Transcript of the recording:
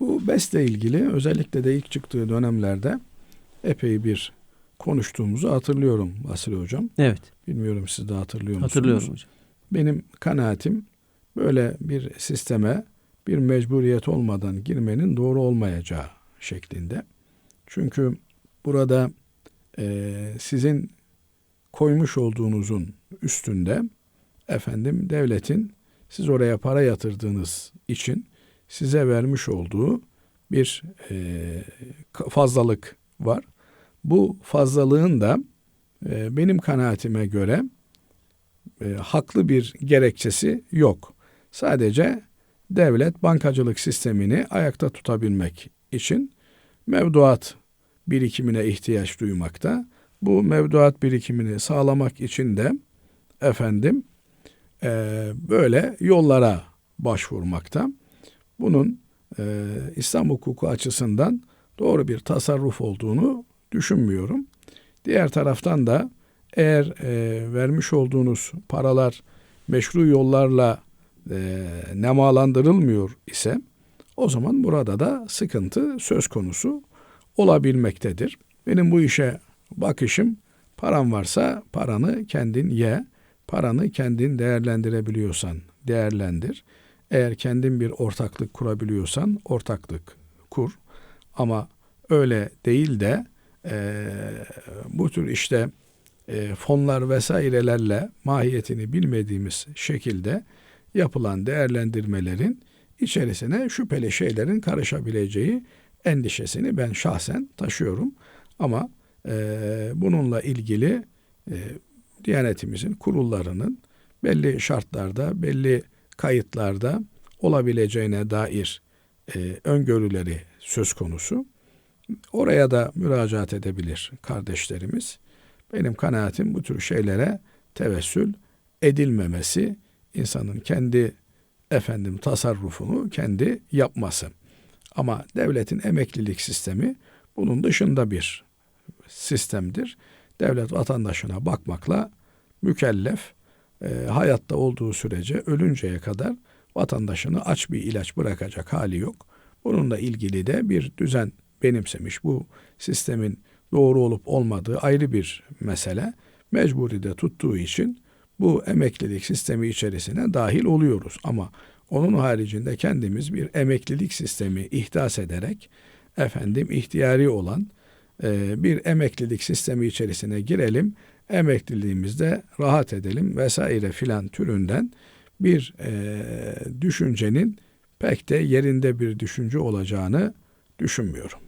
Bu BES'le ilgili özellikle de ilk çıktığı dönemlerde epey bir konuştuğumuzu hatırlıyorum Basri Hocam. Evet. Bilmiyorum siz de hatırlıyor musunuz? Hatırlıyorum hocam. Benim kanaatim böyle bir sisteme bir mecburiyet olmadan girmenin doğru olmayacağı şeklinde. Çünkü burada e, sizin koymuş olduğunuzun üstünde efendim devletin siz oraya para yatırdığınız için size vermiş olduğu bir e, fazlalık var. Bu fazlalığın da e, benim kanaatime göre e, haklı bir gerekçesi yok. Sadece devlet bankacılık sistemini ayakta tutabilmek için mevduat birikimine ihtiyaç duymakta. Bu mevduat birikimini sağlamak için de efendim e, böyle yollara başvurmakta. Bunun e, İslam hukuku açısından doğru bir tasarruf olduğunu düşünmüyorum. Diğer taraftan da eğer e, vermiş olduğunuz paralar meşru yollarla e, nemalandırılmıyor ise o zaman burada da sıkıntı söz konusu olabilmektedir. Benim bu işe bakışım paran varsa paranı kendin ye, paranı kendin değerlendirebiliyorsan değerlendir. Eğer kendin bir ortaklık kurabiliyorsan ortaklık kur. Ama öyle değil de e, bu tür işte e, fonlar vesairelerle mahiyetini bilmediğimiz şekilde yapılan değerlendirmelerin içerisine şüpheli şeylerin karışabileceği endişesini ben şahsen taşıyorum. Ama e, bununla ilgili e, Diyanetimizin kurullarının belli şartlarda, belli kayıtlarda olabileceğine dair e, öngörüleri söz konusu. Oraya da müracaat edebilir kardeşlerimiz. Benim kanaatim bu tür şeylere tevessül edilmemesi, insanın kendi efendim tasarrufunu kendi yapması. Ama devletin emeklilik sistemi bunun dışında bir sistemdir. Devlet vatandaşına bakmakla mükellef e, hayatta olduğu sürece ölünceye kadar vatandaşını aç bir ilaç bırakacak hali yok. Bununla ilgili de bir düzen benimsemiş. Bu sistemin doğru olup olmadığı ayrı bir mesele. Mecburi de tuttuğu için bu emeklilik sistemi içerisine dahil oluyoruz. Ama onun haricinde kendimiz bir emeklilik sistemi ihdas ederek efendim ihtiyari olan e, bir emeklilik sistemi içerisine girelim. Emekliliğimizde rahat edelim vesaire filan türünden bir e, düşüncenin pek de yerinde bir düşünce olacağını düşünmüyorum.